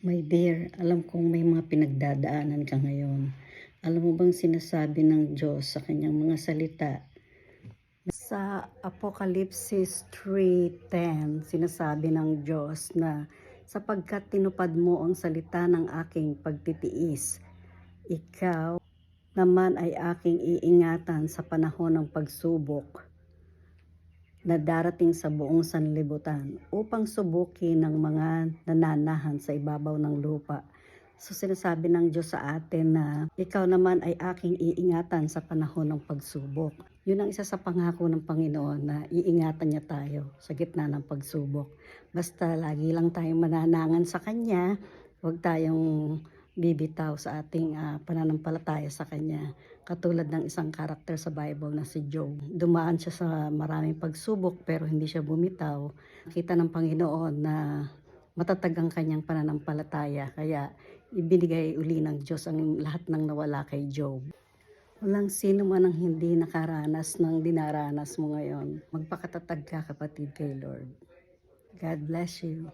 My dear, alam kong may mga pinagdadaanan ka ngayon. Alam mo bang sinasabi ng Diyos sa kanyang mga salita? Sa Apokalipsis 3.10, sinasabi ng Diyos na sapagkat tinupad mo ang salita ng aking pagtitiis, ikaw naman ay aking iingatan sa panahon ng pagsubok na darating sa buong sanlibutan upang subukin ng mga nananahan sa ibabaw ng lupa. So sinasabi ng Diyos sa atin na ikaw naman ay aking iingatan sa panahon ng pagsubok. Yun ang isa sa pangako ng Panginoon na iingatan niya tayo sa gitna ng pagsubok. Basta lagi lang tayong mananangan sa Kanya, huwag tayong bibitaw sa ating ah, pananampalataya sa Kanya. Katulad ng isang karakter sa Bible na si Job. Dumaan siya sa maraming pagsubok pero hindi siya bumitaw. Kita ng Panginoon na matatag ang kanyang pananampalataya. Kaya ibinigay uli ng Diyos ang lahat ng nawala kay Job. Walang sino man ang hindi nakaranas ng dinaranas mo ngayon. Magpakatatag ka kapatid kay Lord. God bless you.